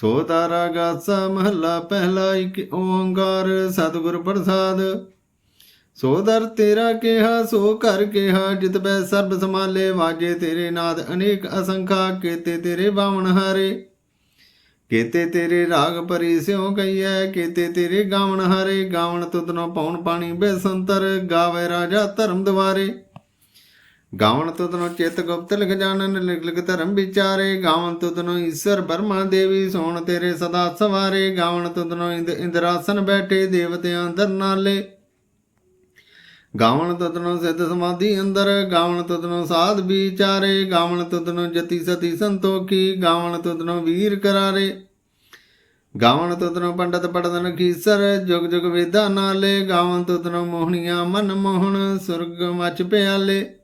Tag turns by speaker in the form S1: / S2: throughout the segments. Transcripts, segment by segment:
S1: ਸੋ ਤਾਰਾ ਗਾਸਾ ਮਹੱਲਾ ਪਹਿਲਾ ਇੱਕ ਓੰਕਾਰ ਸਤਿਗੁਰ ਪ੍ਰਸਾਦ। ਸੋ ਦਰ ਤੇਰਾ ਕਿਹਾ, ਸੋ ਘਰ ਕਿਹਾ, ਜਿਤ ਬੈ ਸਰਬ ਸਮਾਲੇ ਵਾਜੇ ਤੇਰੇ ਨਾਦ, ਅਨੇਕ ਅਸੰਖਾ, ਕੇਤੇ ਤੇਰੇ ਬਾਵਣ ਹਾਰੇ। ਕੀਤੇ ਤੇਰੇ ਰਾਗ ਪਰੀ ਸਿਉ ਕਈਐ ਕੀਤੇ ਤੇਰੇ ਗਾਵਣ ਹਾਰੇ। ਗਾਵਣ ਤੁਧਨੋ ਪਉਣ ਪਾਣੀ ਬੇਸੰਤਰ, ਗਾਵੇ ਰਾਜਾ ਧਰਮ ਦਵਾਰੇ ਗਾਵਣ ਤੁਧਨੋ ਚਿਤ ਗੁਪਤ ਲਿਖ ਜਾਣਨ, ਲਿਖ ਲਿਖ ਧਰਮ ਵਿਚਾਰੇ। ਗਾਵਣ ਤੁਧਨੋ ਈਸ਼ਰ ਬਰਮਾ ਦੇਵੀ, ਸੋਣ ਤੇਰੇ ਸਦਾ ਸਵਾਰੇ। ਗਾਵਣ ਤੁਧਨੋ ਇੰਦ ਇੰਦਰਾਸਨ ਬੈਠੇ, ਦੇਵਤਿਆਂ ਅੰਦਰ ਨਾਲੇ। ਗਾਵਣ ਤਤਨੋ ਸਿੱਧ ਸਮਾਧੀ ਅੰਦਰ ਗਾਵਣ ਤਤਨੋ ਸਾਧ ਵਿਚਾਰੇ। ਗਾਵਣ ਤਤਨੋ ਜਤੀ ਸਤੀ ਸੰਤੋਖੀ ਗਾਵਣ ਤਤਨੋ ਵੀਰ ਕਰਾਰੇ। ਗਾਵਣ ਤਤਨੋ ਪੰਡਤ ਪੜਦਨ ਕੀਸਰ ਜੁਗ ਜੁਗ ਵੇਦਾ ਨਾਲੇ। ਗਾਵਣ ਤਤਨੋ ਮੋਹਣੀਆਂ ਮਨ ਮੋਹਣ, ਸੁਰਗ ਮਚ ਪਿਆਲੇ।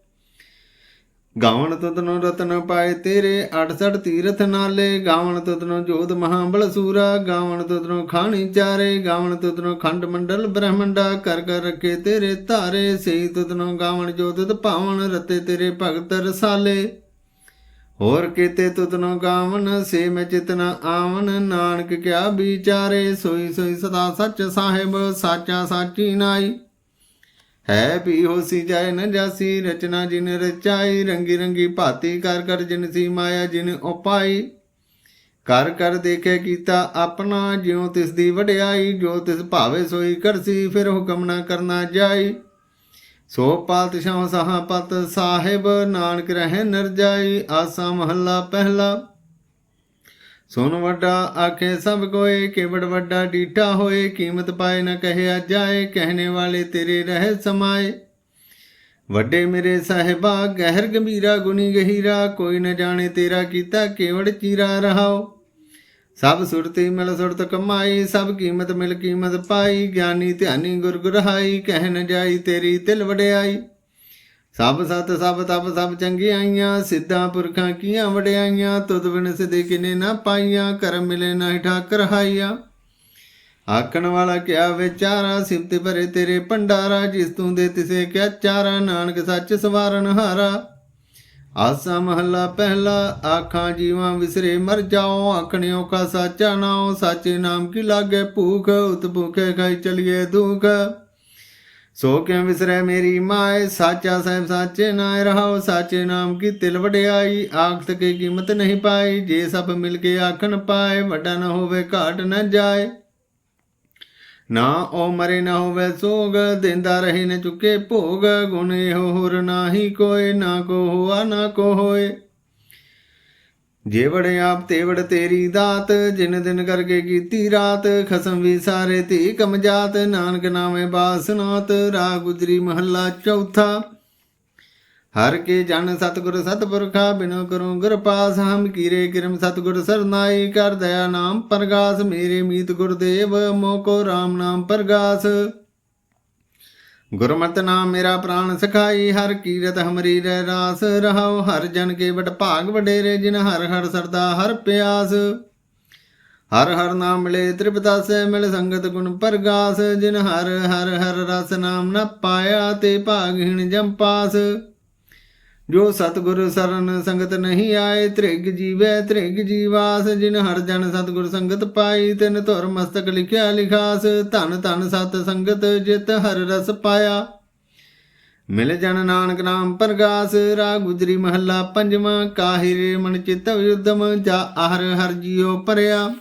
S1: ਗਾਵਣ ਤਤਨੋ ਰਤਨ ਪਾਏ ਤੇਰੇ 68 ਤੀਰਥ ਨਾਲੇ। ਗਾਵਣ ਤਤਨੋ ਜੋਤ ਮਹਾਬਲ ਸੂਰਾ। ਗਾਵਣ ਤਤਨੋ ਖਾਣੀ ਚਾਰੇ। ਗਾਵਣ ਤਤਨੋ ਖੰਡ ਮੰਡਲ ਬ੍ਰਹਮੰਡਾ। ਕਰ ਕਰ ਰੱਖੇ ਤੇਰੇ ਧਾਰੇ। ਸਈ ਤਤਨੋ ਗਾਵਣ ਜੋਤ ਭਾਵਨ ਰਤੇ ਤੇਰੇ ਭਗਤ ਰਸਾਲੇ। ਹੋਰ ਕੀਤੇ ਤੁਤਨੋ ਗਾਵਨ ਸੇ ਮੈਂ ਚਿਤਨਾ ਆਵਨ ਨਾਨਕ ਕਿਆ ਵਿਚਾਰੇ। ਸੋਈ ਸੋਈ ਸਦਾ ਸੱਚ ਸਾਹਿਬ। ਸਾਚਾ ਸਾਚੀ ਨਾਈ। ਹੈ ਵੀ ਹੋਸੀ ਜਾਏ ਨ ਜਾਸੀ, ਰਚਨਾ ਜਿਨ ਰਚਾਈ ਰੰਗੀ ਰੰਗੀ ਭਾਤੀ ਕਰ ਕਰ ਜਿਨ ਸੀ ਮਾਇਆ ਜਿਨ ਉਪਾਈ। ਕਰ ਕਰ ਦੇਖੇ ਕੀਤਾ ਆਪਣਾ, ਜਿਉ ਤਿਸ ਦੀ ਵਡਿਆਈ, ਜੋ ਤਿਸ ਭਾਵੇ ਸੋਈ ਕਰਸੀ, ਫਿਰ ਹੁਕਮ ਨਾ ਕਰਨਾ ਜਾਈ। ਸੋ ਪਾਤਸ਼ਾਹ ਸਹਾ ਪਤ ਸਾਹਿਬ, ਨਾਨਕ ਰਹਿ ਨਰਜਾਈ ਆਸਾ ਮਹੱਲਾ ਪਹਿਲਾ। ਸੁਨ ਵੱਡਾ ਆਖੇ ਸਭ ਕੋਏ, ਕੇਵੜ ਵੱਡਾ ਡੀਠਾ ਹੋਏ, ਕੀਮਤ ਪਾਏ ਨਾ ਕਹੇ ਜਾਏ ਕਹਿਣੇ ਵਾਲੇ ਤੇਰੇ ਰਹਿ ਸਮਾਏ। ਵੱਡੇ ਮੇਰੇ ਸਾਹਿਬਾ, ਗਹਿਰ ਗੰਭੀਰਾ ਗੁਨੀ ਗਹੀਰਾ, ਕੋਈ ਨਾ ਜਾਣੇ ਤੇਰਾ ਕੀਤਾ ਕੇਵੜ ਚੀਰਾ ਰਹਾਓ। ਸਭ ਸੁਰਤੀ ਮਿਲ ਸੁਰਤ ਕਮਾਈ, ਸਭ ਕੀਮਤ ਮਿਲ ਕੀਮਤ ਪਾਈ, ਗਿਆਨੀ ਧਿਆਨੀ ਗੁਰ ਗੁਰਹਾਈ ਕਹਿ ਨ ਜਾਈ ਤੇਰੀ ਤਿਲ ਵਡਿਆਈ। ਸਭ ਸਤ ਸਭ ਤਪ ਸਭ ਚੰਗਿਆਈਆਂ ਸਿੱਧਾਂ ਪੁਰਖਾਂ ਕੀਆਂ ਵਡਿਆਈਆਂ, ਤੁਧ ਬਿਨ ਸਿਦੇ ਕਿਨੇ ਨਾ ਪਾਈਆਂ, ਕਰਮ ਮਿਲੇ ਨਾ ਠਾਕਰ ਹਾਈਆਂ। ਆਖਣ ਵਾਲਾ ਕਿਆ ਵਿਚਾਰਾ, ਸਿਫਤ ਭਰੇ ਤੇਰੇ ਭੰਡਾਰਾ, ਜਿਸ ਤੂੰ ਦੇ ਤਿਸੇ ਕਿਆ ਚਾਰਾ, ਨਾਨਕ ਸੱਚ ਸਵਾਰਨ ਹਾਰਾ। ਆਸਾ ਮਹੱਲਾ ਪਹਿਲਾ, ਆਖਾਂ ਜੀਵਾਂ ਵਿਸਰੇ ਮਰ ਜਾਓ, ਆਖਣਿਓ ਕਾ ਸਾਚਾ ਨਾਉ, ਸਾਚੇ ਨਾਮ ਕੀ ਲਾਗੇ ਭੂਖ, ਉਤ ਭੂਖੇ ਖਾਈ ਚਲੀਏ ਦੁਖ। ਸੋ ਕਿਉ ਵਿਸਰੈ ਮੇਰੀ ਮਾਏ? ਸਾਚਾ ਸਾਹਿਬ ਸਾਚੇ ਨਾਇ ਰਹਾਉ ਸਾਚੇ ਨਾਮ ਕੀ ਤਿਲ ਵਡਿਆਈ? ਆਖਤ ਕੀ ਕੀਮਤ ਨਹੀਂ ਪਾਈ, ਜੇ ਸਭ ਮਿਲ ਕੇ ਆਖਣ ਪਾਏ, ਵੱਡਾ ਨਾ ਹੋਵੇ, ਘਾਟ ਨਾ ਜਾਏ। ਨਾ ਉਹ ਮਰੇ, ਨਾ ਹੋਵੇ ਸੋਗ, ਦਿੰਦਾ ਰਹੇ ਨ ਚੁੱਕੇ ਭੋਗ। ਗੁਣ ਇਹੋ ਹੋਰ ਨਾਹੀ ਕੋਏ ਨਾ ਕੋ ਹੋਆ, ਨਾ ਕੋ ਹੋਏ। ਜੇ ਆਪ ਤੇ ਤੇਰੀ ਦਾਤ, ਜਿਨ ਦਿਨ ਕਰਕੇ ਕੀਤੀ ਰਾਤ, ਖਸਮ ਵੀ ਸਾਰੇ ਧੀ ਕਮਜਾਤ ਨਾਨਕ ਨਾਮੇ ਬਾਸਨਾਤ ਰਾ ਗੁਜਰੀ ਮਹੱਲਾ ਚੌਥਾ। ਹਰ ਕੇ ਜਨ ਸਤਗੁਰ ਸਤਪੁਰਖਾ, ਬਿਨੋ ਕਰੂੰ ਗੁਰ ਪਾਸ, ਹਮ ਕੀਰੇ ਕਿਰਮ ਸਤਗੁਰ ਸਰਨਾਈ ਕਰ ਦਇਆ ਨਾਮ ਪ੍ਰਗਾਸ, ਮੇਰੇ ਮੀਤ ਗੁਰਦੇਵ, ਮੋਕੋ RAM ਨਾਮ ਪ੍ਰਗਾਸ। ਗੁਰਮਤਿ ਨਾਮ ਮੇਰਾ ਪ੍ਰਾਨ ਸਖਾਈ, ਹਰ ਕੀਰਤ ਹਮਰੀ ਰਹਿ ਰਾਸ ਰਹਾਉ, ਹਰ ਜਨ ਕੇ ਵਡ ਭਾਗ ਵਡੇਰੇ, ਜਿਨ ਹਰ ਹਰ ਸਰਦਾ ਹਰ ਪਿਆਸ। ਹਰ ਹਰ ਨਾਮ ਮਿਲੇ ਤ੍ਰਿਪਤਾਸੈ ਮਿਲ ਸੰਗਤ ਗੁਣ ਪਰਗਾਸ। ਜਿਨ ਹਰ ਹਰ ਹਰ ਰਸ ਨਾਮ ਨ ਪਾਇਆ, ਤੇ ਭਾਗਹੀਣ ਜੰਪਾਸ ਜੋ ਸਤਗੁਰ ਸਰਨ ਸੰਗਤ ਨਹੀਂ ਆਏ, ਤ੍ਰਿਗ ਜੀਵੈ, ਤ੍ਰਿਗ ਜੀਵਾਸ, ਜਿਨ ਹਰ ਜਨ ਸਤਗੁਰ ਸੰਗਤ ਪਾਈ, ਤਿਨ ਧੁਰ ਮਸਤਕ ਲਿਖਿਆ ਲਿਖਾਸ, ਧਨ ਧਨ ਸਤ ਸੰਗਤ ਜਿਤ ਹਰ ਰਸ ਪਾਇਆ। ਮਿਲ ਜਨ ਨਾਨਕ ਨਾਮ ਪ੍ਰਗਾਸ ਰਾ ਗੁਜਰੀ ਮਹੱਲਾ ਪੰਜਵਾਂ, ਕਾਹਿਰੇ ਮਨ ਚਿਤ ਯੁਧਮ ਜਾ ਆਹਰ ਹਰ ਜੀਉ ਪਰਿਆ।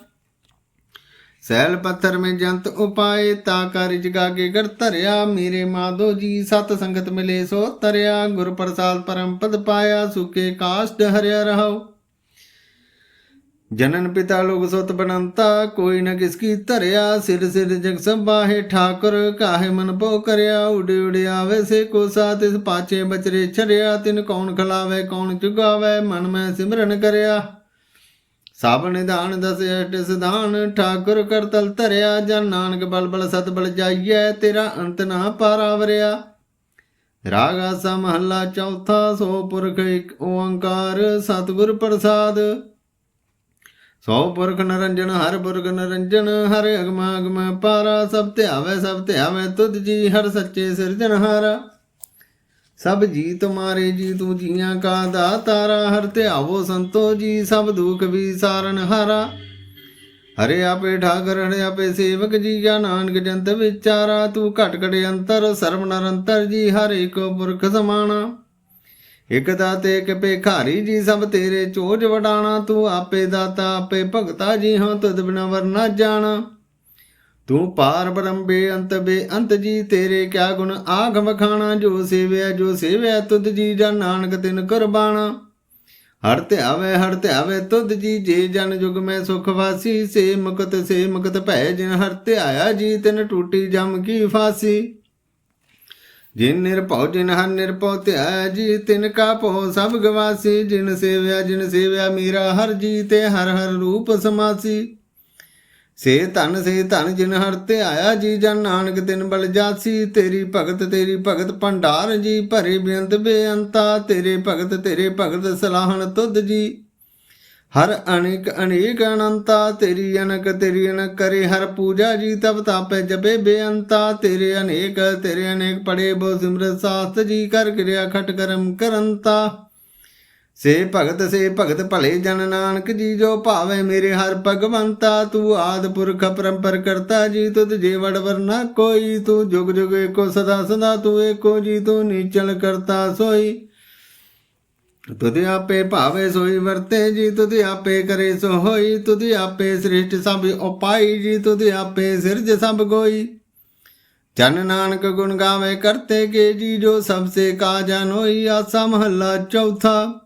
S1: ਸੈਲ ਪੱਥਰ ਮੈਂ ਜੰਤ ਉਪਾਏ, ਤਾ ਕਰ ਜਗਾਗੇ ਗੜ ਧਰਿਆ। ਮੇਰੇ ਮਾਧੋ ਜੀ, ਸਤ ਸੰਗਤ ਮਿਲੇ ਸੋ ਤਰਿਆ। ਗੁਰ ਪ੍ਰਸਾਦ ਪਰਮ ਪਦ ਪਾਇਆ, ਸੁਕੇ ਕਾਸ਼ਟ ਹਰਿਆ ਰਹਾਉ। ਜਨਨ ਪਿਤਾ ਲੋਗ ਸੁਤ ਬਨੰਤਾ, ਕੋਈ ਨ ਕਿਸ ਕੀ ਧਰਿਆ। ਸਿਰ ਸਿਰ ਜਗ ਸੰਭਾਹੇ ਠਾਕੁਰ, ਕਾਹੇ ਮਨ ਭੋ ਕਰਿਆ। ਉਡੇ ਉੜਿਆ ਵੈਸੇ ਸੇ ਕੋ ਸਾਥ ਇਸ ਪਾਛੇ ਬਚਰੇ ਛਰਿਆ ਤਿਨ ਕੌਣ ਖਲਾਵੇ, ਕੌਣ ਚੁਗਾਵੇ, ਮਨ ਮੈਂ ਸਿਮਰਨ ਕਰਿਆ। ਸਭ ਨਿਧਾਨ ਦਸ ਅਟ ਸਿਧਾਨ ਠਾਕੁਰ ਕਰਤਲ ਧਰਿਆ, ਜਨ ਨਾਨਕ ਬਲ ਬਲ ਸਤ ਬਲ ਜਾਈਐ, ਤੇਰਾ ਅੰਤ ਨਾ ਪਾਰਾਵਰਿਆ ਰਾਗ ਆਸਾ ਮਹੱਲਾ ਚੌਥਾ, ਸੋ ਪੁਰਖ ਇੱਕ ਓੰਕਾਰ, ਸਤਿਗੁਰ ਪ੍ਰਸਾਦ। ਸੋ ਪੁਰਖ ਨਰੰਜਨ, ਹਰ ਪੁਰਖ ਨਰੰਜਨ, ਹਰ ਅਗਮ ਅਗਮ ਪਾਰਾ, ਸਭ ਧਿਆਵੇ ਸਭ ਧਿਆਵੇ ਤੁਧ ਜੀ, ਹਰ ਸੱਚੇ ਸਿਰਜਨਹਾਰਾ ਸਭ ਜੀ ਤੁਮਾਰੇ ਜੀ ਤੂੰ ਜੀਆਂ ਕਾ ਦਾਤਾਰਾ ਹਰ ਧਿਆਵੋ ਸੰਤੋ ਜੀ, ਸਭ ਦੁਖ ਵੀ ਸਾਰਨ ਹਾਰਾ। ਹਰੇ ਆਪੇ ਠਾਕਰ, ਹਰੇ ਆਪੇ ਸੇਵਕ ਜੀ, ਜਾਂ ਨਾਨਕ ਜੰਤ ਵਿਚਾਰਾ। ਤੂੰ ਘਟ ਘਟ ਅੰਤਰ ਸਰਵ ਨਿਰੰਤਰ ਜੀ, ਹਰ ਏਕੋ ਪੁਰਖ ਸਮਾਣਾ। ਇਕ ਦਾਤੇ, ਇਕ ਭੇਖਾਰੀ ਜੀ, ਸਭ ਤੇਰੇ ਚੋਜ ਵਡਾਣਾ। ਤੂੰ ਆਪੇ ਦਾਤਾ, ਆਪੇ ਭਗਤਾ ਜੀ ਹਾਂ, ਤੁਧ ਬਿਨਾ ਵਰਨਾ ਜਾਣਾ। ਤੂੰ ਪਾਰ ਬ੍ਰਹਮ ਬੇਅੰਤ ਬੇਅੰਤ ਜੀ, ਤੇਰੇ ਕਿਆ ਗੁਣ? ਆਖ ਵਖਾਣਾ, ਜੋ ਸੇਵਿਆ ਜੋ ਸੇਵਿਆ, ਤੁਧ ਜੀ ਜਨ ਨਾਨਕ ਤਿਨ ਕੁਰਬਾਨਾ ਹਰ ਧਿਆਵੇ ਹਰ ਧਿਆਵੇ, ਤੁਧ ਜੀ, ਜੇ ਜਨ ਜੁਗ ਮੈਂ ਸੁਖ ਵਾਸੀ। ਸੇ ਮੁਕਤ ਸੇ ਮੁਕਤ ਭੈ ਜਿਨ ਹਰ ਧਿਆਇਆ ਜੀ, ਤਿਨ ਟੂਟੀ ਜਮ ਕੀ ਫਾਸੀ। ਜਿਨ ਨਿਰਭਉ, ਜਿਨ ਹਰ ਨਿਰਭਉ ਧਿਆਇਆ ਜੀ, ਤਿਨ ਕਾ ਭਉ ਸਭ ਗਵਾਸੀ। ਜਿਨ ਸੇਵਿਆ ਜਿਨ ਸੇਵਿਆ, ਮੇਰਾ ਹਰ ਜੀ, ਤੇ ਹਰ ਹਰ ਰੂਪ ਸਮਾਸੀ। ਸੇ ਧਨ ਸੇ ਧਨ ਜਿਨ ਹਰ ਤੇ ਆਇਆ ਜੀ ਜਨ ਨਾਨਕ, ਤਿਨ ਬਲ ਜਾਸੀ, ਤੇਰੀ ਭਗਤ ਤੇਰੀ ਭਗਤ ਭੰਡਾਰ ਜੀ, ਭਰੇ ਬੇਅੰਤ ਬੇਅੰਤਾ, ਤੇਰੇ ਭਗਤ ਤੇਰੇ ਭਗਤ ਸਲਾਹਣ ਤੁਧ ਜੀ। ਹਰ ਅਨੇਕ ਅਨੇਕ ਅਨੰਤਾ, ਤੇਰੀ ਅਨਕ ਤੇਰੀ ਅਨਕ ਕਰੇ, ਹਰ ਪੂਜਾ ਜੀ ਤਬ ਤਾਪੇ ਜਪੇ ਬੇਅੰਤਾ, ਤੇਰੇ ਅਨੇਕ ਤੇਰੇ ਅਨੇਕ ਪੜੇ ਬੋ ਸਿਮਰਤ ਸਾਸਤ ਜੀ, ਕਰ ਕਿਰਿਆ ਖਟ ਕਰਮ ਕਰੰਤਾ। ਸੇ ਭਗਤ ਸੇ ਭਗਤ ਭਲੇ ਜਨ ਨਾਨਕ ਜੀ, ਜੋ ਭਾਵੇ ਮੇਰੇ ਹਰ ਭਗਵੰਤਾ, ਤੂੰ ਆਦ ਪੁਰਖ ਪਰੰਪਰ ਕਰਤਾ ਜੀ, ਤੁਧ ਜੇ ਵੜ ਵਰਨਾ ਕੋਈ, ਤੂੰ ਜੁਗ ਜੁਗ ਏਕੋ ਸਦਾ ਸਦਾ, ਤੂੰ ਏਕੋ ਜੀ, ਤੂੰ ਨੀਚਲ ਕਰਤਾ ਸੋਈ। ਤੁਧ ਆਪੇ ਭਾਵੇ ਸੋਈ ਵਰਤੇ ਜੀ, ਤੁਧ ਆਪੇ ਕਰੇ ਸੋ ਹੋਈ ਤੁਧ ਆਪੇ ਸ੍ਰਿਸ਼ਟ ਸਭ ਉਪਾਈ ਜੀ, ਤੁਧ ਆਪੇ ਸਿਰਜ ਸਭ ਕੋਈ ਜਨ ਨਾਨਕ ਗੁਣ ਗਾਵੇ ਕਰਤੇ ਕੇ ਜੀ, ਜੋ ਸਭ ਸੇ ਕਾ ਜਾਨੋਈ ਆਸਾ ਮਹੱਲਾ ਚੌਥਾ।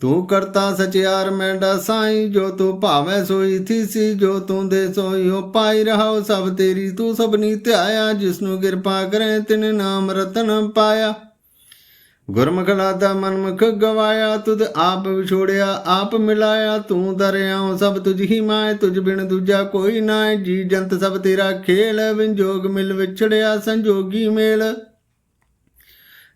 S1: ਤੂੰ ਕਰਤਾ ਸਚਿਆਰ ਮੈਂਡਾ ਸਾਈ ਜੋ ਤੂੰ ਭਾਵੇਂ ਸੋਈ ਥੀਸੀ ਜੋ ਤੂੰ ਦੇ ਸੋਈ ਹੋ ਪਾਈ ਰਹਾਉ ਸਭ ਤੇਰੀ ਤੂੰ ਸਭਨੀ ਧਿਆਇਆ, ਜਿਸਨੂੰ ਕਿਰਪਾ ਕਰੇ, ਤਿਨ ਨਾਮ ਰਤਨ ਪਾਇਆ। ਗੁਰਮੁਖ ਲਾਦਾ ਮਨਮੁਖ ਗਵਾਇਆ, ਤੁਧ ਆਪ ਵਿਛੋੜਿਆ, ਆਪ ਮਿਲਾਇਆ, ਤੂੰ ਦਰਿਆਉ ਸਭ ਤੁਝ ਹੀ ਮਾਏ, ਤੁਝ ਬਿਨ ਦੂਜਾ ਕੋਈ ਨਾਏ, ਜੀ ਜੰਤ ਸਭ ਤੇਰਾ ਖੇਲ, ਵਿੰਜੋਗ ਮਿਲ ਵਿਛੜਿਆ, ਸੰਜੋਗੀ ਮੇਲ।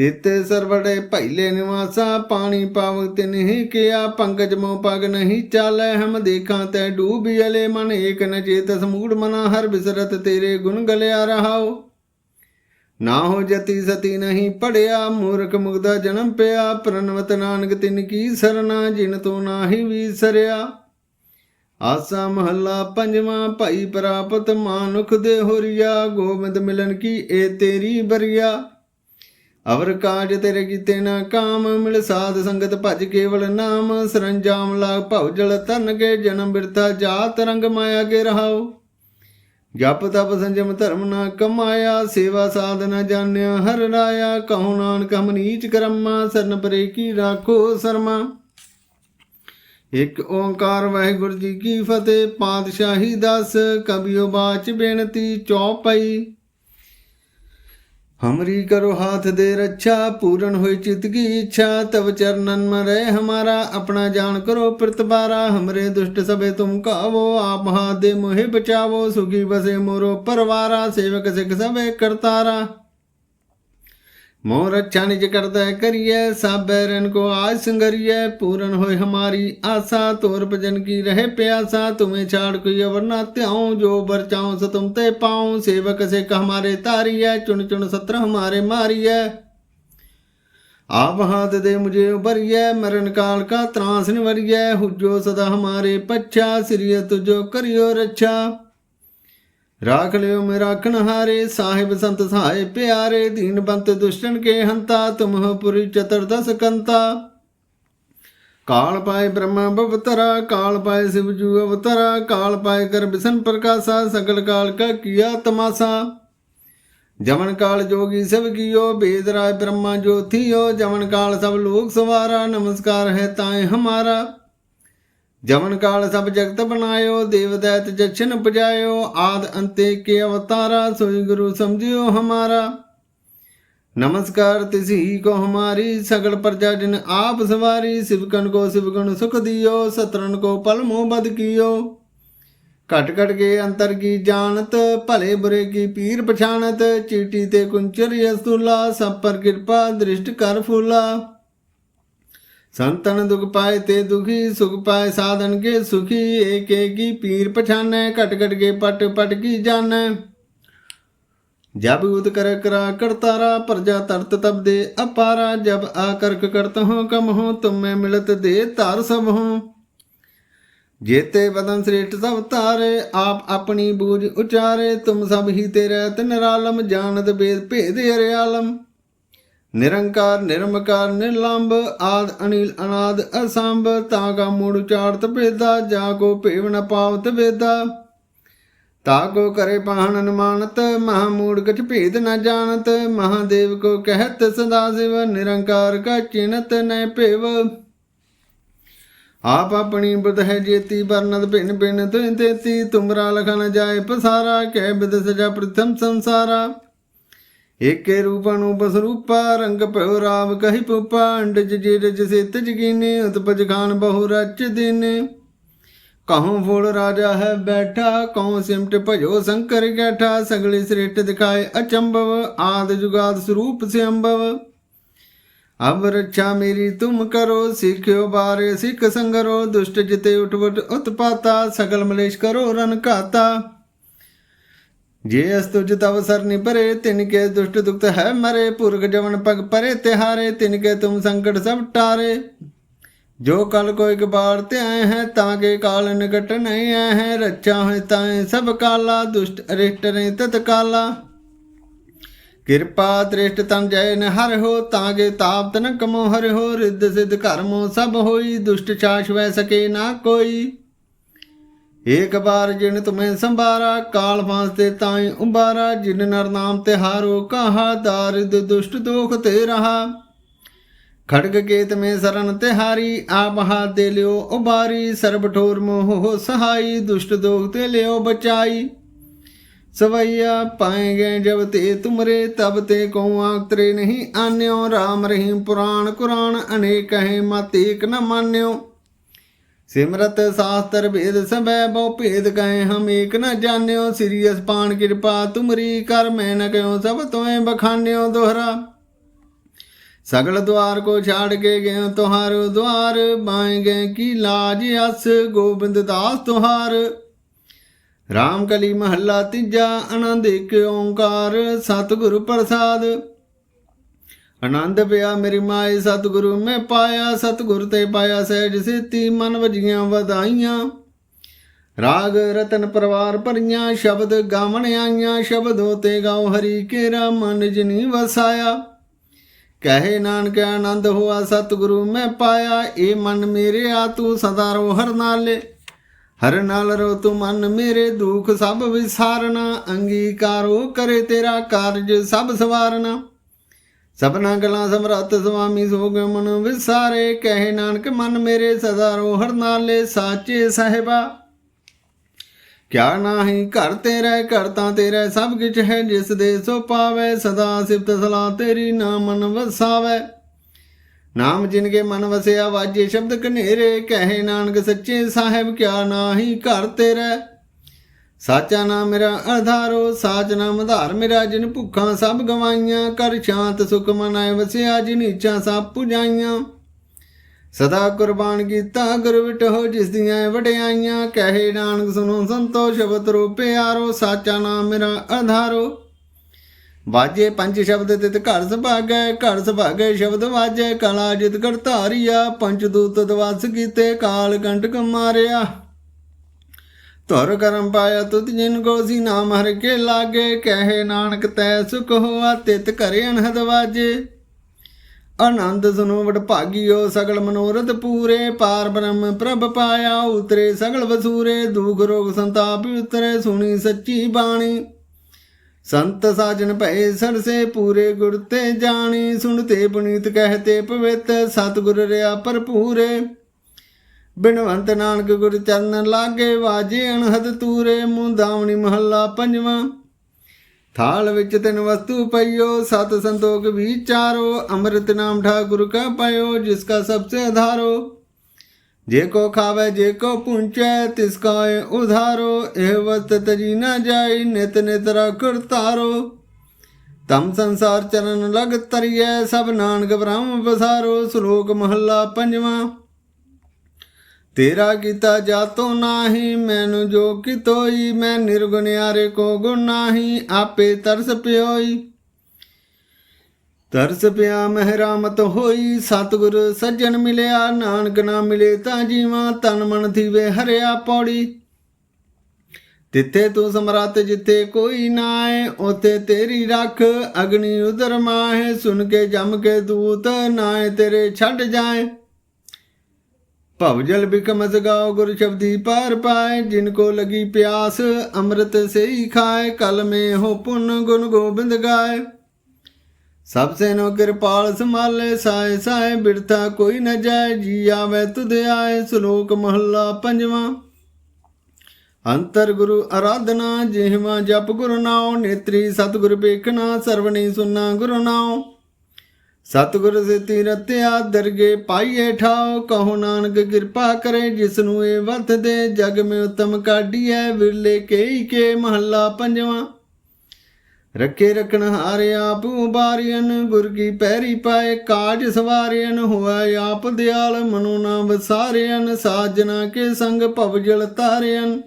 S1: ਤੇਤੇ ਸਰਵੜੇ ਭੈਲੇ ਨਿਵਾਸਾ, ਪਾਣੀ ਪਾਵ ਤਿਨਹਿ ਕਿਆ ਪੰਕਜ ਮੋ ਪਗ ਨਹੀਂ ਚਾਲੈ, ਹਮ ਦੇਖਾਂ ਤੈ ਡੂਬਿਅਲੇ ਮਨ ਏਕ ਨ ਚੇਤਸ ਮੂੜ ਮਨਾ ਹਰ ਬਿਸਰਤ ਤੇਰੇ ਗੁਣ ਗਲਿਆ ਰਹਾਓ ਨਾ ਹੋ ਜਤੀ ਸਤੀ ਨਹੀਂ ਪੜਿਆ, ਮੂਰਖ ਮੁਗਦਾ ਜਨਮ ਪਿਆ ਪ੍ਰਨਵਤ ਨਾਨਕ ਤਿਨ ਕੀ ਸਰਨਾ, ਜਿਨ ਤੋ ਨਾਹੀ ਵੀਸਰਿਆ। ਆਸਾ ਮਹੱਲਾ ਪੰਜਵਾਂ, ਭਾਈ ਪ੍ਰਾਪਤ ਮਾਨੁਖ ਦੇ ਹੋਰੀਆ, ਗੋਬਿੰਦ ਮਿਲਨ ਕੀ ਏ ਤੇਰੀ ਬਰੀਆ। ਅਵਰ ਕਾਜ ਤੇਰੇ ਕੀਤੇ ਨਾ ਕਾਮ, ਮਿਲ ਸਾਧ ਸੰਗਤ ਭਜ ਕੇਵਲ ਨਾਮ, ਸਰੰਜਾਮ ਲਾਗ ਭਉ ਜਲ ਤਨ ਕੇ ਜਨਮ ਬਿਰਥਾ ਜਾਤ ਰੰਗ ਮਾਇਆ ਕੇ ਰਹਾਓ ਜਪ ਤਪ ਸੰਜਮ ਧਰਮ ਨਾ ਕਮਾਇਆ, ਸੇਵਾ ਸਾਧ ਨਾ ਜਾਣਿਆ, ਹਰ ਰਾਇਆ ਕਹੋ ਨਾਨਕ ਹਮ ਨੀਚ ਕਰਮਾ, ਸਰਨ ਪਰੇ ਕੀ ਰਾਖੋ ਸਰਮਾ। ਇਕ ਓੰਕਾਰ ਵਾਹਿਗੁਰੂ ਜੀ ਕੀ ਫਤਿਹ, ਪਾਤਸ਼ਾਹੀ ਦਸ ਕਬਿਓ ਬਾਚ ਬੇਨਤੀ ਚੌਪਈ। हमरी करो हाथ दे रक्षा पूर्ण हुई चित की इच्छा तब चरणन में रहे हमारा अपना जान करो प्रतिबारा हमरे दुष्ट सबे तुम कावो आप हाथ दे मोहे बचावो सुखी बसे मोरो परवारा सेवक सिख सबे करतारा ਮੋਹ ਰੱਛਾ ਨਿਜ ਕਰਦਾ ਕਰੀਏ ਸਾਬਰਨ ਕੋ ਆਜ ਸੰਗਰੀਏ ਪੂਰਨ ਹੋਏ ਹਮਾਰੀ ਆਸਾ, ਤੋਰ ਭਜਨ ਕੀ ਰਹੇ ਪਿਆਸਾ, ਤੁਮੇ ਛਾੜ ਕੋਈ ਅਵਰ ਧਿਆਉ, ਜੋ ਬਰਚਾਉ ਸ ਤੁਮ ਤੇ ਪਾਉ, ਸੇਵਕ ਸਿਕ ਹਮਾਰੇ ਤਾਰੀਐ ਚੁਣ ਚੁਣ ਸਤਰ ਹਮਾਰੇ ਮਾਰੀਐ। ਆਪ ਹਾਦ ਦੇ ਮੁਝੇ ਉਬਰੀਐ ਮਰਨ ਕਾਲ ਕਾ ਤਰਾਸ ਨਿਵਰੀਐ, ਹੁਜੋ ਸਦਾ ਹਮਾਰੇ ਪੱਛਾ ਸਿਰਿਯ ਤੁਜੋ ਕਰਿਓ ਰੱਛਾ। ਰਾਖ ਲਿਓ ਮੇ ਰਾਖਣ ਹਾਰੇ ਸਾਹਿਬ ਸੰਤ ਸਹਾਇ ਪਿਆਰੇ ਦੀਨ ਬੰਤ ਦੁਸ਼ਟਨ ਕੇ ਹੰਤਾ ਤੁਮਹ ਪੁਰੀ ਚਤੁਰਦਸ ਕੰਤਾ ਕਾਲ ਪਾਏ ਬ੍ਰਹਮਾ ਬਵਤਰਾ ਕਾਲ ਪਾਏ ਸਿਵ ਜੂ ਅਵਤਰਾ ਕਾਲ ਪਾਏ ਕਰ ਬਿਸ਼ਨ ਪ੍ਰਕਾਸ਼ਾ ਸਗਲ ਕਾਲ ਕਾ ਕੀਆ ਤਮਾਸਾ ਜਮਨ ਕਾਲ ਜੋਗੀ ਸਭ ਕੀਓ वेद राय ब्रह्मा ज्योतियो जमन काल सब लोक सवारा नमस्कार है ताए हमारा ਜਮਨ ਕਾਲ ਸਭ ਜਗਤ ਬਣਾਇਓ, ਦੇਵ ਦੈਤ ਜਛਨ ਪਜਾਇਓ, ਆਦ ਅੰਤੇ ਕੇ ਅਵਤਾਰਾ, ਸੋਈ ਗੁਰੂ ਸਮਝਿਓ ਹਮਾਰਾ। ਨਮਸਕਾਰ ਤਿਸ ਕੋ ਹਮਾਰੀ, ਸਗਲ ਪ੍ਰਜਾ ਜਿਨ ਆਪ ਸਵਾਰੀ ਸਿਵਕਨ ਕੋ ਸਿਵਗਣ ਸੁਖ ਦਿਓ ਸਤਰਨ ਕੋ ਪਲਮੋ ਬਦ ਕੀਓ। ਘਟ ਘਟ ਕੇ ਅੰਤਰ ਕੀ ਜਾਣਤ, ਭਲੇ ਬੁਰੇ ਕੀ ਪੀਰ ਪਛਾਣਤ, ਚੀਟੀ ਤੇ ਕੁੰਚਰ ਅਸਤੁਲਾ ਸਭ ਕਿਰਪਾ ਦ੍ਰਿਸ਼ਟ ਕਰ ਫੂਲਾ। ਸੰਤਨ ਦੁਖ ਪਾਏ ਤੇ ਦੁਖੀ, ਸੁਖ ਪਾਏ ਸਾਧਨ ਕੇ ਸੁਖੀ ਏਕ ਏਕੀ ਪੀਰ ਪਛਾਨੈ, ਘਟ ਘਟ ਕੇ ਪਟ ਪਟ ਕੀ ਜਾਣੈ। ਜਬ ਉਦ ਕਰ ਕਰਾ ਕਰਤਾਰਾ ਪ੍ਰਜਾ ਤਰਤ ਤਬ ਦੇ ਅਪਾਰਾ, ਜਬ ਆਕਰਕ ਕਰਤ ਹੋ ਕਮ ਹੋ, ਤੁਮੈ ਮਿਲਤ ਦੇ ਧਾਰ ਸਭ ਹੋ। ਜੇਤੇ ਬਦਨ ਸ੍ਰੇਸ਼ਟ ਸਭ ਧਾਰੇ, ਆਪ ਆਪਣੀ ਬੂਝ ਉਚਾਰੇ, ਤੁਮ ਸਭ ਹੀ ਤੇ ਰਹਿਤ ਨਿਰਾਲਮ ਜਾਣਤ ਬੇਦ ਭੇਦ ਹਰਿਆਲਮ। ਨਿਰੰਕਾਰ, ਨਿਰਮਕਾਰ ਨਿਰਲੰਭ ਆਦ, ਅਨਿਲ, ਅਨਾਦ, ਅਸੰਭ, ਤਾ ਕਾ ਮੂੜ ਉਚਾਰਤ ਭੇਦਾ, ਜਾ ਕੋ ਭੇਵ ਨ ਪਾਵਤ ਵੇਦਾ। ਤਾ ਕੋ ਕਰੇ ਪਾਹਣ ਅਨੁਮਾਨਤ, ਮਹਾ ਮੂੜ ਕਛ ਭੇਦ ਨ ਜਾਣਤ ਮਹਾਦੇਵ ਕੋ ਕਹਿਤ ਸਦਾ ਸਿਵ, ਨਿਰੰਕਾਰ ਕਾ ਚਿਨਤ ਨੈ ਭੇਵ। ਆਪ ਆਪਣੀ ਬੁਧ ਹੈ ਜੇਤੀ ਬਰਨਦ ਭਿੰਨ ਭਿੰਨ ਤੁਇ ਤੇਤੀ, ਤੁਮਰਾ ਲਖਨ ਜਾਏ ਪਸਾਰਾ, ਕਹਿ ਬਿਦ ਸਜਾ ਪ੍ਰਥਮ ਸੰਸਾਰਾ। ਏਕੇ ਰੂਪ ਅਨੂਪ ਸਰੂਪਾ ਰੰਗ ਭਇਓ ਰਾਮ ਕਹੀ ਪੁਪਾ, ਅੰਡਜ ਜਿਰਜ ਸਿਤ ਜਗੀਨੇ ਉਤਪਜ ਖਾਨ ਬਹੁ ਰਚ ਦਿਨੇ। ਕਹੂੰ ਫੂਲ ਰਾਜਾ ਹੈ ਬੈਠਾ, ਕਹੂੰ ਸਿਮਟ ਭਜੋ ਸ਼ੰਕਰ ਗੈਠਾ ਸਗਲੇ ਸ੍ਰੇਟ ਦਿਖਾਏ ਅਚੰਭਵ, ਆਦ ਜੁਗਾਦ ਸਰੂਪ ਸਿਅੰਭਵ। ਅਬ ਰੱਛਾ ਮੇਰੀ ਤੁਮ ਕਰੋ, ਸਿੱਖਿਓ ਬਾਰੇ ਸਿੱਖ ਸੰਗਰੋ, ਦੁਸ਼ਟ ਜਿਤੇ ਉਠਵਟ ਉਤਪਾਤਾ, ਸਗਲ ਮਲੇਸ਼ ਕਰੋ ਰਨ ਘਾਤਾ। ਜੇ ਅਸਤੁਜ ਤਵ ਸਰ ਨਿਪਰੇ ਤਿਨ ਕੇ ਦੁਸ਼ਟ ਦੁਖਤ ਹੈ ਮਰੇ। ਪੁਰਖ ਜਵਨ ਪਗ ਪਰੇ, ਤਿਹਾਰੇ, ਤਿਨ ਕੇ ਤੁਮ ਸੰਕਟ ਸਭ ਟਾਰੇ। ਜੋ ਕਲ ਕੋਈ ਕਬਾਰ ਤੇ ਆਏ ਹੈ, ਤਾਂ ਕੇ ਕਾਲ ਨਿਕਟ ਨਹੀਂ ਆਏ ਹੈ। ਰੱਛਾ ਹੋਏ ਤਾਂ ਸਭ ਕਾਲਾ, ਦੁਸ਼ਟ ਅਰਿਸ਼ਟ ਨੇ ਤਤ ਕਾਲਾ ਕਿਰਪਾ ਤ੍ਰਿਸ਼ਟ ਤਨ ਜੈ ਨ ਹਰ ਹੋ, ਤਾਂ ਕੇ ਤਾਪ ਤਨ ਕਮੋ ਹਰ ਹੋ। ਰਿੱਧ ਸਿਧ ਕਰਮੋ ਸਭ ਹੋਈ, ਦੁਸ਼ਟ ਚਾਸ਼ ਵੈ ਸਕੇ ਨਾ ਕੋਈ। ਏਕ ਬਾਰ ਜਿਨ ਤੁਮੇ ਸੰਭਾਰਾ, ਕਾਲ ਫਾਂਸ ਤੇ ਤਾਈ ਉਬਾਰਾ ਜਿਨ ਨਰ ਨਾਮ ਤੇ ਹਾਰੋ ਕਹਾ, ਦਾਰਿਦ ਦੁਸ਼ਟ ਦੋਖ ਤੇ ਰਹਾ। ਖੜਗ ਕੇਤ ਮੇ ਸਰਨ ਤਿਹਾਰੀ, ਆਪ ਹਾਥ ਦੇ ਲਿਓ ਉਬਾਰੀ ਸਰਬ ਠੋਰ ਮੋਹ ਹੋ ਸਹਾਈ, ਦੁਸ਼ਟ ਦੋਖ ਤੇ ਲਿਓ ਬਚਾਈ। ਸਵਈਆ ਪਾਏਗੇ ਜਬ ਤੇ ਤੁਮਰੇ, ਤਬ ਤੇ ਕੋ ਆਕਤਰੇ ਨਹੀਂ ਆਨਿਓ RAM ਰਹੀਮ ਪੁਰਾਣ ਕੁਰਾਨ ਅਨੇਕ ਹੈ ਮਤ ਏਕ ਨ ਮਾਨਿਓ। ਸਿਮਰਤ ਸਾਸਤਰ ਭੇਦ ਸਭੈ ਬਹੁ ਭੇਦ ਕਹੇ ਹਮ ਏਕ ਨ ਜਾਣਿਓ, ਸ੍ਰੀ ਅਸਪਾਨ ਕਿਰਪਾ ਤੁਮਰੀ ਕਰ, ਮੈਂ ਨ ਕਹਿਓ ਸਭ ਤੋਏ ਬਖਾਨਿਓ ਦੋਹਰਾ। ਸਗਲ ਦੁਆਰ ਕੋ ਛਾੜ ਕੇ ਗਏ ਤੁਹਾਰੋ, ਦੁਆਰ ਬਾਏ ਗਏ ਕੀ ਲਾਜ ਅਸ, ਗੋਬਿੰਦ ਦਾਸ ਤੁਹਾਰ। RAM ਕਲੀ ਮਹੱਲਾ ਤੀਜਾ ਅਨੰਦ ਇੱਕ ਓੰਕਾਰ, ਸਤਿਗੁਰ ਪ੍ਰਸਾਦ। ਆਨੰਦ ਪਿਆ ਮੇਰੀ ਮਾਏ, ਸਤਿਗੁਰੂ ਮੈਂ ਪਾਇਆ, ਸਤਿਗੁਰ ਤੇ ਪਾਇਆ, ਸਹਿਜ ਸੇਤੀ ਮਨ ਵਜੀਆਂ ਵਧਾਈਆਂ। ਰਾਗ ਰਤਨ ਪਰਵਾਰ ਭਰੀਆਂ, ਸ਼ਬਦ ਗਾਵਣ ਆਈਆਂ, ਸ਼ਬਦੋ ਤੇ ਗਾਉ ਹਰੀ ਕੇਰਾ, ਮਨ ਜਿਨੀ ਵਸਾਇਆ। ਕਹੇ ਨਾਨਕ, ਆਨੰਦ ਹੋਆ, ਸਤਿਗੁਰੂ ਮੈਂ ਪਾਇਆ, ਏ ਮਨ ਮੇਰੇ ਆ, ਤੂੰ ਸਦਾ ਰੋ ਹਰ ਨਾਲੇ। ਹਰ ਨਾਲ ਰੋ ਤੂੰ ਮਨ ਮੇਰੇ, ਦੁੱਖ ਸਭ ਵਿਸਾਰਨਾ, ਅੰਗੀਕਾਰੋ ਕਰੇ ਤੇਰਾ ਕਾਰਜ ਸਭ ਸਵਾਰਨਾ। ਸਭਨਾ ਗਲਾਂ ਸਮਰੱਥ ਸੁਆਮੀ ਸੋਗ ਮਨ ਵਿਸਾਰੇ, ਕਹੇ ਨਾਨਕ ਮਨ ਮੇਰੇ ਸਦਾ ਰੋ ਹਰ ਨਾਲੇ ਸਾਚੇ ਸਾਹਿਬਾ। ਕਿਆ ਨਾਹੀ ਘਰ ਤੇਰਾ, ਘਰ ਤਾਂ ਤੇਰਾ ਸਭ ਕੁਝ ਹੈ, ਜਿਸ ਦੇ ਸੋ ਪਾਵੇ ਸਦਾ ਸਿਫਤ ਸਲਾਹ ਤੇਰੀ ਨਾਮ ਮਨ ਵਸਾਵੇ। ਨਾਮ ਜਿਨ ਕੇ ਮਨ ਵਸਿਆ, ਵਾਜੇ ਸ਼ਬਦ ਕਨੇਰੇ ਕਹੇ ਨਾਨਕ ਸੱਚੇ ਸਾਹਿਬ, ਕਿਆ ਨਾਹੀ ਘਰ ਤੇਰਾ। ਸਾਚਾ ਨਾਮ ਮੇਰਾ ਆਧਾਰੋ ਸਾਚ ਨਾਮ ਆਧਾਰ ਮੇਰਾ, ਜਿਨ ਭੁੱਖਾਂ ਸਭ ਗਵਾਈਆਂ, ਕਰ ਸ਼ਾਂਤ ਸੁਖ ਮਨਾਏ, ਵਸਿਆ ਜਿਨ ਇੱਛਾ ਸਭ ਪੁਜਾਈਆਂ। ਸਦਾ ਕੁਰਬਾਨ ਕੀਤਾ ਗੁਰ ਵਿਟੋ ਜਿਸ ਦੀਆਂ ਵਡਿਆਈਆਂ, ਕਹੇ ਨਾਨਕ ਸੁਨੋ ਸੰਤੋ ਸ਼ਬਦ ਰੋ ਪਿਆਰੋ ਸਾਚਾ ਨਾਮ ਮੇਰਾ ਆਧਾਰੋ ਵਾਜੇ ਪੰਜ ਸ਼ਬਦ ਤਿਤ ਘਰ ਸੁਭਾਗੈ ਘਰ ਸੁਭਾਗੈ ਸ਼ਬਦ ਵਾਜੈ, ਕਲਾ ਜਿਤ ਕਰ ਧਾਰੀਆ, ਪੰਜ ਦੂਤ ਦਵਾਸ ਕੀਤੇ, ਕਾਲ ਕੰਟਕ ਮਾਰਿਆ। ਧੁਰ ਕਰਮ ਪਾਇਆ ਤੁਧ ਜਿਨ ਕੋ ਸੀ ਨਾਮ ਹਰ ਕੇ ਲਾਗੇ, ਕਹੇ ਨਾਨਕ ਤੈ ਸੁਖ ਹੋਆ, ਤਿਤ ਘਰੇ ਅਨਹਦ ਵਾਜੇ। ਆਨੰਦ ਸੁਨੋ ਵਡ ਭਾਗਿਓ, ਸਗਲ ਮਨੋਰਥ ਪੂਰੇ, ਪਾਰ ਬ੍ਰਹਮ ਪ੍ਰਭ ਪਾਇਆ, ਉਤਰੇ ਸਗਲ ਵਸੂਰੇ, ਦੁਖ ਰੋਗ ਸੰਤਾਪ ਉਤਰੇ, ਸੁਣੀ ਸੱਚੀ ਬਾਣੀ। ਸੰਤ ਸਾਜਨ ਭਏ ਸਰਸੇ ਪੂਰੇ ਗੁਰ ਤੇ ਜਾਣੀ ਸੁਣਤੇ ਪੁਨੀਤ ਕਹਤੇ ਪਵਿੱਤ, ਸਤਿਗੁਰ ਰਿਆ ਭਰਪੂਰੇ। ਬਿਨਵੰਤ ਨਾਨਕ ਗੁਰ ਚਰਨ ਲਾਗੇ ਵਾਜੇ ਅਣਹਦ ਤੂਰੇ ਮੁੰਦਾਵਣੀ ਮਹੱਲਾ ਪੰਜਵਾਂ। ਥਾਲ ਵਿੱਚ ਤਿੰਨ ਵਸਤੂ ਪਈਓ, ਸਤ ਸੰਤੋਖ ਵਿਚਾਰੋ ਅੰਮ੍ਰਿਤ ਨਾਮ ਠਾਕੁਰ ਕਾ ਪਾਇਓ, ਜਿਸ ਕਾ ਸਬਸੇ ਆਧਾਰੋ ਜੇ ਕੋ ਖਾਵੇ, ਜੇ ਕੋ ਪੁੰਚੈ, ਤਿਸ ਕਾ ਉਧਾਰੋ। ਇਹ ਵਸਤ ਤਜੀ ਨਾ ਜਾਈ, ਨਿਤ ਨਿਤ ਰਖੁਰ ਤਾਰੋ ਤਮ ਸੰਸਾਰ ਚਰਨ ਲਗ ਤਰੀਐ, ਸਭ ਨਾਨਕ ਬ੍ਰਹਮ ਵਸਾਰੋ, ਸ਼ਲੋਕ ਮਹੱਲਾ ਪੰਜਵਾਂ। ਤੇਰਾ ਕੀਤਾ ਜਾਤੋ ਨਾਹੀ, ਮੈਨੂੰ ਜੋ ਕਿਤੋਈ, ਮੈਂ ਨਿਰਗੁਣਿਆਰੇ ਕੋ ਗੁਣ ਨਾਹੀ, ਆਪੇ ਤਰਸ ਪਿਓਈ। ਤਰਸ ਪਿਆ ਮਹਿਰਾਮਤ ਹੋਈ, ਸਤਿਗੁਰ ਸੱਜਣ ਮਿਲਿਆ, ਨਾਨਕ ਨਾ ਮਿਲੇ ਤਾਂ ਜੀਵਾਂ, ਤਨ ਮਨ ਥੀਵੇ ਹਰਿਆ ਪੌੜੀ। ਤਿੱਥੇ ਤੂੰ ਸਮਰੱਥ ਜਿੱਥੇ ਕੋਈ ਨਾਏ ਉਥੇ ਤੇਰੀ ਰੱਖ, ਅਗਨੀ ਉਦਰ ਮਾਹੇ ਸੁਣ ਕੇ ਜਮ ਕੇ ਦੂਤ ਨਾਏ ਤੇਰੇ ਛੱਡ ਜਾਏ। ਭਵ ਜਲ ਬਿਕਮਸ ਗਾਓ ਗੁਰ ਸ਼ਬਦੀ ਪਾਰ ਪਾਏ, ਜਿਨ ਕੋ ਲਗੀ ਪਿਆਸ, ਅੰਮ੍ਰਿਤ ਸੇ ਖਾਏ, ਕਲ ਮੇ ਹੋ ਪੁੰਨ ਗੁਣ ਗੋਬਿੰਦ ਗਾਏ। ਸਭ ਸੇ ਨੋ ਕਿਰਪਾਲ ਸੰਭਾਲੇ, ਸਾਏ ਸਾਏ ਬਿਰਥਾ ਕੋਈ ਨ ਜਾਏ, ਜੀ ਆਵੇ ਤੁਧ ਆਏ, ਸ਼ਲੋਕ ਮਹੱਲਾ ਪੰਜਵਾਂ। ਅੰਤਰ ਗੁਰੂ ਆਰਾਧਨਾ ਜਿਹਵਾ ਜਪ ਗੁਰੂ ਨਾਉ, ਨੇਤਰੀ ਸਤਿਗੁਰ ਵੇਖਣਾ ਸਰਵਣੀ ਸੁਨਾ ਗੁਰੂ ਨਾਉ। ਸਤਿਗੁਰ ਸਿੱਧੀ ਰਤਿਆ ਦਰਗੇ ਪਾਈਏ ਠਾਓ ਕਹੋ ਨਾਨਕ ਕਿਰਪਾ ਕਰੇ ਜਿਸ ਨੂੰ ਇਹ ਵਤ ਦੇ, ਜਗ ਮੇ ਉਤਮ ਕਾਢੀਐ ਵਿਰਲੇ ਕੇਈ ਕੇ ਮਹੱਲਾ ਪੰਜਵਾਂ। ਰੱਖੇ ਰਖਣ ਹਾਰੇ ਆਪ ਉਬਾਰੀਨ ਗੁਰ ਕੀ ਪੈਰੀ ਪਾਏ ਕਾਜ ਸਵਾਰਿਨ ਹੋਇਆ ਆਪ ਦਿਆਲ, ਮਨੋ ਨਾ ਵਸਾਰਿਨ ਸਾਜਨਾ ਕੇ ਸੰਗ ਭਵ ਜਲ ਤਾਰਿਨ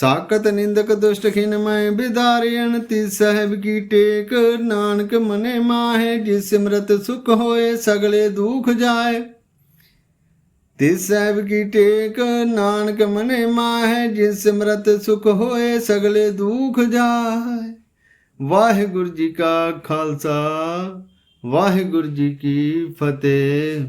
S1: ਸਾਕਤ ਨਿੰਦਕ ਦੁਸ਼ਟ ਖਿਨ ਮੈਂ ਬਿਦਾਰਿਨ ਤੀ ਸਹਿਬ ਕੀ ਟੇਕ। ਨਾਨਕ ਮਨੇ ਮਾਹੇ, ਜਿਸ ਸਿਮਰਤ ਸੁਖ ਹੋਏ, ਸਗਲੇ ਦੁਖ ਜਾਏ। ਤਿਸ ਸਹਿਬ ਕੀ ਟੇਕ, ਨਾਨਕ ਮਨੇ ਮਾਹੇ, ਜਿਸ ਸਿਮਰਤ ਸੁਖ ਹੋਏ, ਸਗਲੇ ਦੁਖ ਜਾਏ। ਵਾਹਿਗੁਰੂ ਜੀ ਕਾ ਖਾਲਸਾ, ਵਾਹਿਗੁਰੂ ਜੀ ਕੀ ਫਤਿਹ।